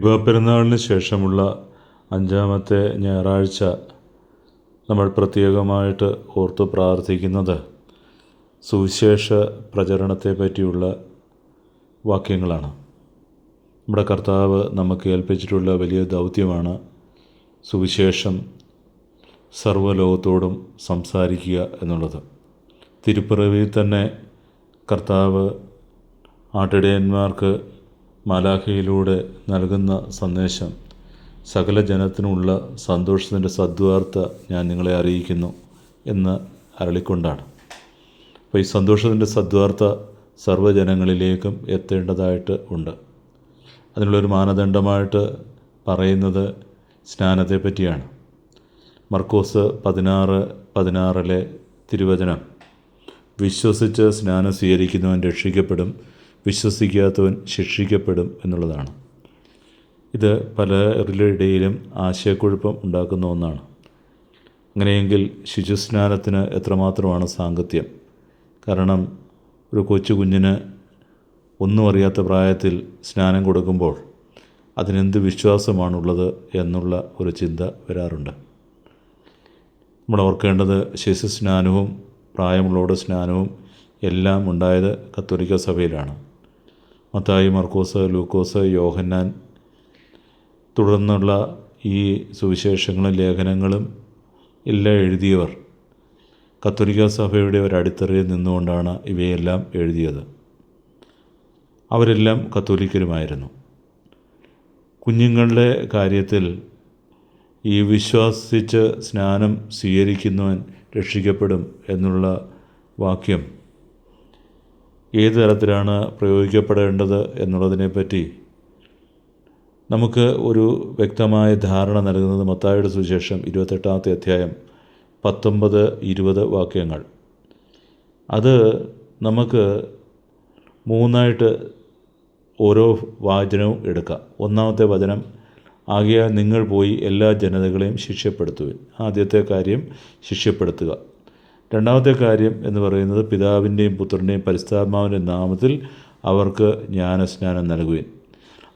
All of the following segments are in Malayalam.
വിവാഹപ്പെരുന്നാളിന് ശേഷമുള്ള അഞ്ചാമത്തെ ഞായറാഴ്ച നമ്മൾ പ്രത്യേകമായിട്ട് ഓർത്തു പ്രാർത്ഥിക്കുന്നത് സുവിശേഷ പ്രചരണത്തെ പറ്റിയുള്ള വാക്യങ്ങളാണ്. നമ്മുടെ കർത്താവ് നമുക്ക് ഏൽപ്പിച്ചിട്ടുള്ള വലിയ ദൗത്യമാണ് സുവിശേഷം സർവലോകത്തോടും സംസാരിക്കുക എന്നുള്ളത്. തിരുപ്പിറവിയിൽ തന്നെ കർത്താവ് ആട്ടിടയന്മാർക്ക് മാലാഖയിലൂടെ നൽകുന്ന സന്ദേശം. സകല ജനത്തിനുമുള്ള സന്തോഷത്തിന്റെ സദ്വാർത്ത ഞാൻ നിങ്ങളെ അറിയിക്കുന്നു എന്ന് അരളിക്കൊണ്ടാണ്. അപ്പോൾ ഈ സന്തോഷത്തിന്റെ സദ്വാർത്ത സർവജനങ്ങളിലേക്കും എത്തേണ്ടതായിട്ട് ഉണ്ട്. അതിനുള്ളൊരു മാനദണ്ഡമായിട്ട് പറയുന്നത് സ്നാനത്തെ പറ്റിയാണ് മർക്കോസ് പതിനാറ് പതിനാറിലെ തിരുവചനം. വിശ്വസിച്ച് സ്നാനം സ്വീകരിക്കുന്നവൻ രക്ഷിക്കപ്പെടും വിശ്വസിക്കാത്തവൻ ശിക്ഷിക്കപ്പെടും എന്നുള്ളതാണ്. ഇത് പലരുടെ ഇടയിലും ആശയക്കുഴപ്പം ഉണ്ടാക്കുന്ന ഒന്നാണ്. അങ്ങനെയെങ്കിൽ ശിശുസ്നാനത്തിന് എത്രമാത്രമാണ് സാങ്കത്യം? കാരണം ഒരു കൊച്ചു കുഞ്ഞിന് ഒന്നും അറിയാത്ത പ്രായത്തിൽ സ്നാനം കൊടുക്കുമ്പോൾ അതിനെന്ത് വിശ്വാസമാണുള്ളത് എന്നുള്ള ഒരു ചിന്ത വരാറുണ്ട്. നമ്മൾ ഓർക്കേണ്ടത് ശിശു സ്നാനവും പ്രായമുള്ളവരുടെ സ്നാനവും എല്ലാം ഉണ്ടായത് കത്തോലിക്ക സഭയിലാണ്. മത്തായി മർക്കോസ് ലൂക്കോസ് യോഹന്നാൻ തുടർന്നുള്ള ഈ സുവിശേഷങ്ങളും ലേഖനങ്ങളും എല്ലാം എഴുതിയവർ. കത്തോലിക്ക സഭയുടെ ഒരു അടിത്തറയിൽ നിന്നുകൊണ്ടാണ് ഇവയെല്ലാം എഴുതിയത്. അവരെല്ലാം കത്തോലിക്കരുമായിരുന്നു. കുഞ്ഞുങ്ങളുടെ കാര്യത്തിൽ ഈ വിശ്വസിച്ച് സ്നാനം സ്വീകരിക്കുന്നവൻ രക്ഷിക്കപ്പെടും എന്നുള്ള വാക്യം ഏത് തരത്തിലാണ് പ്രയോഗിക്കപ്പെടേണ്ടത് എന്നുള്ളതിനെപ്പറ്റി നമുക്ക് ഒരു വ്യക്തമായ ധാരണ നൽകുന്നത് മത്തായുടെ സുവിശേഷം ഇരുപത്തെട്ടാമത്തെ അധ്യായം പത്തൊമ്പത് ഇരുപത് വാക്യങ്ങൾ. അത് നമുക്ക് മൂന്നായിട്ട് ഓരോ വാചനവും എടുക്കാം. ഒന്നാമത്തെ വചനം ആകയാൽ നിങ്ങൾ പോയി എല്ലാ ജനതകളെയും ശിക്ഷപ്പെടുത്തുവിൻ. ആദ്യത്തെ കാര്യം ശിഷ്യപ്പെടുത്തുക രണ്ടാമത്തെ കാര്യം എന്ന് പറയുന്നത് പിതാവിന്റെയും പുത്രന്റെയും പരിസ്ഥാത്മാവിന്റെ നാമത്തിൽ അവർക്ക് ജ്ഞാനസ്നാനം നൽകുവിൻ.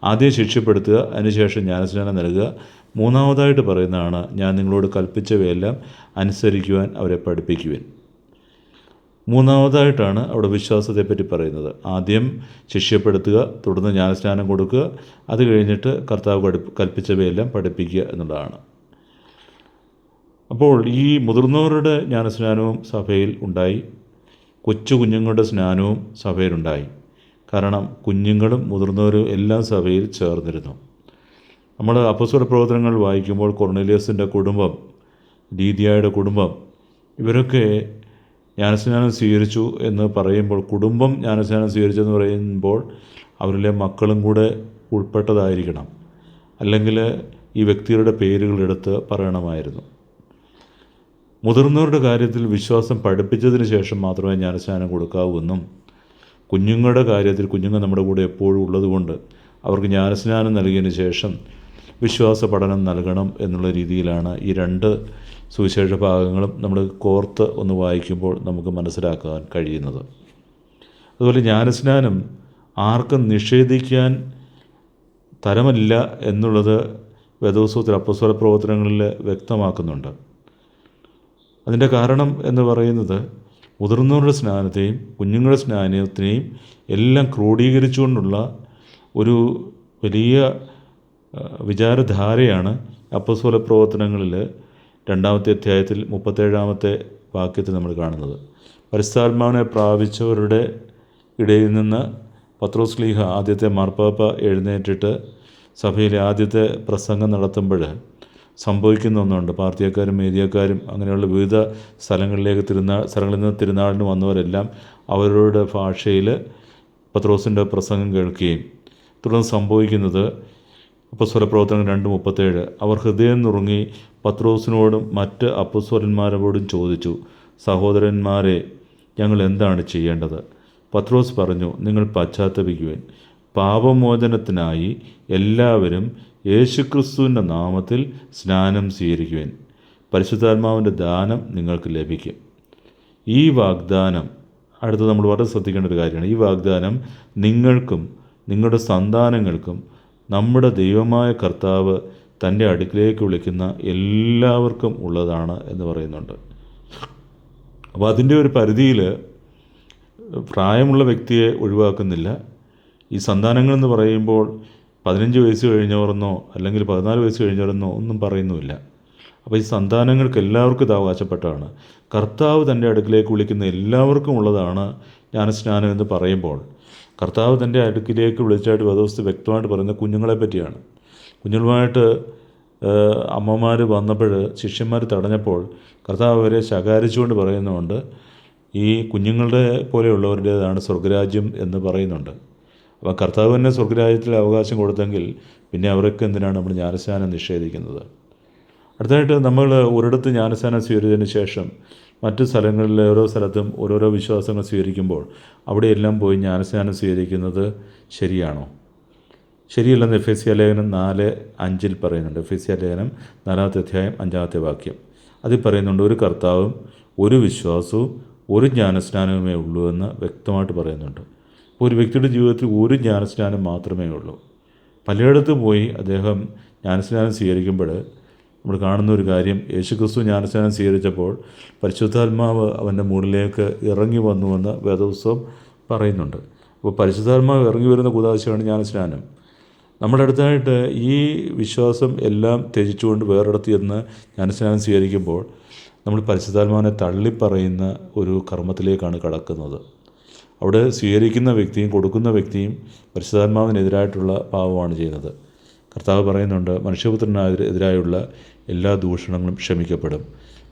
ആദ്യം ശിക്ഷപ്പെടുത്തുക അതിനുശേഷം ജ്ഞാനസ്നാനം നൽകുക. മൂന്നാമതായിട്ട് പറയുന്നതാണ് ഞാൻ നിങ്ങളോട് കൽപ്പിച്ചവയെല്ലാം അനുസരിക്കുവാൻ അവരെ പഠിപ്പിക്കുവിൻ. മൂന്നാമതായിട്ടാണ് അവിടെ വിശ്വാസത്തെപ്പറ്റി പറയുന്നത്. ആദ്യം ശിഷ്യപ്പെടുത്തുക തുടർന്ന് ജ്ഞാനസ്നാനം കൊടുക്കുക. അത് കഴിഞ്ഞിട്ട് കർത്താവ് കൽപ്പിച്ചവയെല്ലാം പഠിപ്പിക്കുക എന്നുള്ളതാണ്. അപ്പോൾ ഈ മുതിർന്നവരുടെ ജ്ഞാനസ്നാനവും സഭയിൽ ഉണ്ടായി. കൊച്ചു കുഞ്ഞുങ്ങളുടെ സ്നാനവും സഭയിലുണ്ടായി കാരണം കുഞ്ഞുങ്ങളും മുതിർന്നവരും എല്ലാം സഭയിൽ ചേർന്നിരുന്നു. നമ്മൾ അപ്പസ്വര പ്രവർത്തനങ്ങൾ വായിക്കുമ്പോൾ കൊർണേലിയസിന്റെ കുടുംബം ദീദിയായുടെ കുടുംബം ഇവരൊക്കെ ജ്ഞാനസ്നാനം സ്വീകരിച്ചു എന്ന് പറയുമ്പോൾ കുടുംബം ജ്ഞാനസ്നാനം സ്വീകരിച്ചെന്ന് പറയുമ്പോൾ അവരിലെ മക്കളും കൂടെ ഉൾപ്പെട്ടതായിരിക്കണം. അല്ലെങ്കിൽ ഈ വ്യക്തികളുടെ പേരുകളെടുത്ത് പറയണമായിരുന്നു. മുതിർന്നവരുടെ കാര്യത്തിൽ വിശ്വാസം പഠിപ്പിച്ചതിന് ശേഷം മാത്രമേ ഞാൻ ജ്ഞാനസ്നാനം കൊടുക്കാവൂ എന്നും കുഞ്ഞുങ്ങളുടെ കാര്യത്തിൽ കുഞ്ഞുങ്ങൾ നമ്മുടെ കൂടെ എപ്പോഴും ഉള്ളതുകൊണ്ട് അവർക്ക് ജ്ഞാനസ്നാനം നൽകിയതിന് ശേഷം വിശ്വാസ പഠനം നൽകണം എന്നുള്ള രീതിയിലാണ് ഈ രണ്ട് സുവിശേഷ ഭാഗങ്ങളും നമ്മൾ കോർത്ത് ഒന്ന് വായിക്കുമ്പോൾ നമുക്ക് മനസ്സിലാക്കാൻ കഴിയുന്നത്. അതുപോലെ ജ്ഞാനസ്നാനം ആർക്കും നിഷേധിക്കാൻ തരമല്ല എന്നുള്ളത് വേദോത്സവത്തിൽ അപ്പസ്വര പ്രവർത്തനങ്ങളിൽ വ്യക്തമാക്കുന്നുണ്ട്. അതിന്റെ കാരണം എന്ന് പറയുന്നത് മുതിർന്നവരുടെ സ്നാനത്തെയും കുഞ്ഞുങ്ങളുടെ സ്നാനത്തിനെയും എല്ലാം ക്രോഡീകരിച്ചുകൊണ്ടുള്ള ഒരു വലിയ വിചാരധാരയാണ് അപ്പസ്വല പ്രവർത്തനങ്ങളിൽ രണ്ടാമത്തെ അധ്യായത്തിൽ മുപ്പത്തേഴാമത്തെ വാക്യത്തിൽ നമ്മൾ കാണുന്നത്. പരിസ്ഥാത്മാവിനെ പ്രാപിച്ചവരുടെ ഇടയിൽ നിന്ന് പത്രോസ്ലീഹ ആദ്യത്തെ മാർപ്പാപ്പ എഴുന്നേറ്റിട്ട് സഭയിലെ ആദ്യത്തെ പ്രസംഗം നടത്തുമ്പോൾ സംഭവിക്കുന്ന ഒന്നുണ്ട്. പാർട്ടിയക്കാരും മീഡിയക്കാരും അങ്ങനെയുള്ള വിവിധ സ്ഥലങ്ങളിലേക്ക് തിരുനാൾ സ്ഥലങ്ങളിൽ നിന്ന് തിരുനാളിന് വന്നവരെല്ലാം അവരുടെ ഭാഷയിൽ പത്രോസിന്റെ പ്രസംഗം കേൾക്കുകയും തുടർന്ന് സംഭവിക്കുന്നത് അപ്പസ്വര പ്രവർത്തനം രണ്ട് മുപ്പത്തേഴ്. അവർ ഹൃദയം നുറുങ്ങി പത്രോസിനോടും മറ്റ് അപ്പസ്വരന്മാരോടും ചോദിച്ചു സഹോദരന്മാരെ ഞങ്ങൾ എന്താണ് ചെയ്യേണ്ടത്? പത്രോസ് പറഞ്ഞു നിങ്ങൾ പശ്ചാത്തപിക്കുവാൻ. പാപമോചനത്തിനായി എല്ലാവരും യേശുക്രിസ്തുവിന്റെ നാമത്തിൽ സ്നാനം സ്വീകരിക്കുവാൻ. പരിശുദ്ധാത്മാവിന്റെ ദാനം നിങ്ങൾക്ക് ലഭിക്കും. ഈ വാഗ്ദാനം അടുത്ത് നമ്മൾ വളരെ ശ്രദ്ധിക്കേണ്ട ഒരു കാര്യമാണ്. ഈ വാഗ്ദാനം നിങ്ങൾക്കും നിങ്ങളുടെ സന്താനങ്ങൾക്കും നമ്മുടെ ദൈവമായ കർത്താവ് തന്റെ അടുക്കിലേക്ക് വിളിക്കുന്ന എല്ലാവർക്കും ഉള്ളതാണ് എന്ന് പറയുന്നുണ്ട്. അപ്പോൾ അതിന്റെ ഒരു പരിധിയിൽ പ്രായമുള്ള വ്യക്തിയെ ഒഴിവാക്കുന്നില്ല. ഈ സന്താനങ്ങൾ എന്ന് പറയുമ്പോൾ പതിനഞ്ച് വയസ്സ് കഴിഞ്ഞവരെന്നോ അല്ലെങ്കിൽ പതിനാല് വയസ്സ് കഴിഞ്ഞവരെന്നോ ഒന്നും പറയുന്നുമില്ല. അപ്പോൾ ഈ സന്താനങ്ങൾക്ക് എല്ലാവർക്കും ഇത് അവകാശപ്പെട്ടതാണ്. കർത്താവ് തന്റെ അടുക്കിലേക്ക് വിളിക്കുന്ന എല്ലാവർക്കും ഉള്ളതാണ് ജ്ഞാനസ്നാനം എന്ന് പറയുമ്പോൾ. കർത്താവ് തന്റെ അടുക്കിലേക്ക് വിളിച്ചായിട്ട് വേദവസ്തു വ്യക്തമായിട്ട് പറയുന്ന കുഞ്ഞുങ്ങളെ പറ്റിയാണ്. കുഞ്ഞുങ്ങളുമായിട്ട് അമ്മമാർ വന്നപ്പോൾ ശിഷ്യന്മാർ തടഞ്ഞപ്പോൾ കർത്താവ് അവരെ ശകാരിച്ചുകൊണ്ട് പറയുന്നുണ്ട് ഈ കുഞ്ഞുങ്ങളുടെ പോലെയുള്ളവരുടേതാണ് സ്വർഗരാജ്യം എന്ന് പറയുന്നുണ്ട്. അപ്പോൾ കർത്താവ് തന്നെ സ്വർഗരാജ്യത്തിൽ അവകാശം കൊടുത്തെങ്കിൽ പിന്നെ അവർക്ക് എന്തിനാണ് നമ്മൾ ജ്ഞാനസ്നാനം നിഷേധിക്കുന്നത്? അടുത്തതായിട്ട് നമ്മൾ ഒരിടത്ത് ജ്ഞാനസ്നാനം സ്വീകരിച്ചതിന് ശേഷം മറ്റു സ്ഥലങ്ങളിൽ ഓരോ സ്ഥലത്തും ഓരോരോ വിശ്വാസങ്ങൾ സ്വീകരിക്കുമ്പോൾ അവിടെയെല്ലാം പോയി ജ്ഞാനസ്നാനം സ്വീകരിക്കുന്നത് ശരിയാണോ? ശരിയല്ലെന്ന് എഫ് എസ് സി ലേഖനം നാല് അഞ്ചിൽ പറയുന്നുണ്ട്. എഫ് എസ് സി ലേഖനം നാലാമത്തെ അധ്യായം അഞ്ചാമത്തെ വാക്യം. അതിൽ പറയുന്നുണ്ട് ഒരു കർത്താവും ഒരു വിശ്വാസവും ഒരു ജ്ഞാനസ്നാനവുമേ ഉള്ളൂ എന്ന് വ്യക്തമായിട്ട് പറയുന്നുണ്ട്. ഒരു വ്യക്തിയുടെ ജീവിതത്തിൽ ഒരു ജ്ഞാനസ്നാനം മാത്രമേ ഉള്ളൂ. പലയിടത്തും പോയി അദ്ദേഹം ജ്ഞാനസ്നാനം സ്വീകരിക്കുമ്പോൾ നമ്മൾ കാണുന്ന ഒരു കാര്യം യേശുക്രിസ്തു ജ്ഞാനസ്നാനം സ്വീകരിച്ചപ്പോൾ പരിശുദ്ധാത്മാവ് അവന്റെ മുകളിലേക്ക് ഇറങ്ങി വന്നുവെന്ന് വേദോത്സവം പറയുന്നുണ്ട്. അപ്പോൾ പരിശുദ്ധാത്മാവ് ഇറങ്ങി വരുന്ന കുതാശയാണ് ജ്ഞാനസ്നാനം. നമ്മുടെ അടുത്തായിട്ട് ഈ വിശ്വാസം എല്ലാം ത്യജിച്ചുകൊണ്ട് വേറെടുത്ത് ചെന്ന് ജ്ഞാനസ്നാനം സ്വീകരിക്കുമ്പോൾ നമ്മൾ പരിശുദ്ധാത്മാവിനെ തള്ളിപ്പറയുന്ന ഒരു കർമ്മത്തിലേക്കാണ് കടക്കുന്നത്. അവിടെ സ്വീകരിക്കുന്ന വ്യക്തിയും കൊടുക്കുന്ന വ്യക്തിയും പരിശുദ്ധാത്മാവിനെതിരായിട്ടുള്ള പാവമാണ് ചെയ്യുന്നത് കർത്താവ് പറയുന്നുണ്ട് മനുഷ്യപുത്രനെതിരായുള്ള എല്ലാ ദൂഷണങ്ങളും ക്ഷമിക്കപ്പെടും.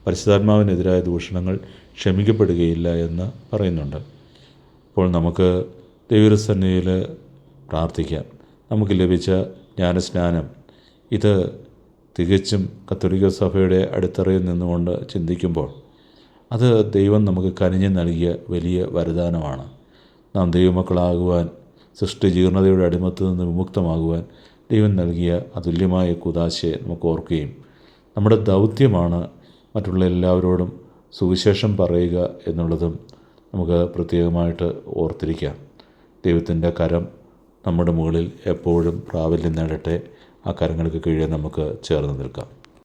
പരിശുദ്ധാത്മാവിനെതിരായ ദൂഷണങ്ങൾ ക്ഷമിക്കപ്പെടുകയില്ല എന്ന് പറയുന്നുണ്ട്. അപ്പോൾ നമുക്ക് ദൈവസന്നിധിയിൽ പ്രാർത്ഥിക്കാം. നമുക്ക് ലഭിച്ച ജ്ഞാനസ്നാനം. ഇത് തികച്ചും കത്തോലിക്ക സഭയുടെ അടിത്തറയിൽ നിന്നുകൊണ്ട് ചിന്തിക്കുമ്പോൾ അത് ദൈവം നമുക്ക് കനിഞ്ഞ് നൽകിയ വലിയ വരദാനമാണ്. നാം ദൈവമക്കളാകുവാൻ സൃഷ്ടി ജീർണതയുടെ അടിമത്തിൽ നിന്ന് വിമുക്തമാകുവാൻ ദൈവം നൽകിയ അതുല്യമായ കുതാശയെ നമുക്ക് ഓർക്കുകയും നമ്മുടെ ദൗത്യമാണ് മറ്റുള്ള എല്ലാവരോടും സുവിശേഷം പറയുക എന്നുള്ളതും നമുക്ക് പ്രത്യേകമായിട്ട് ഓർത്തിരിക്കാം. ദൈവത്തിന്റെ കരം നമ്മുടെ മുകളിൽ എപ്പോഴും പ്രാബല്യം നേടട്ടെ. ആ കരങ്ങൾക്ക് കീഴേ നമുക്ക് ചേർന്ന് നിൽക്കാം.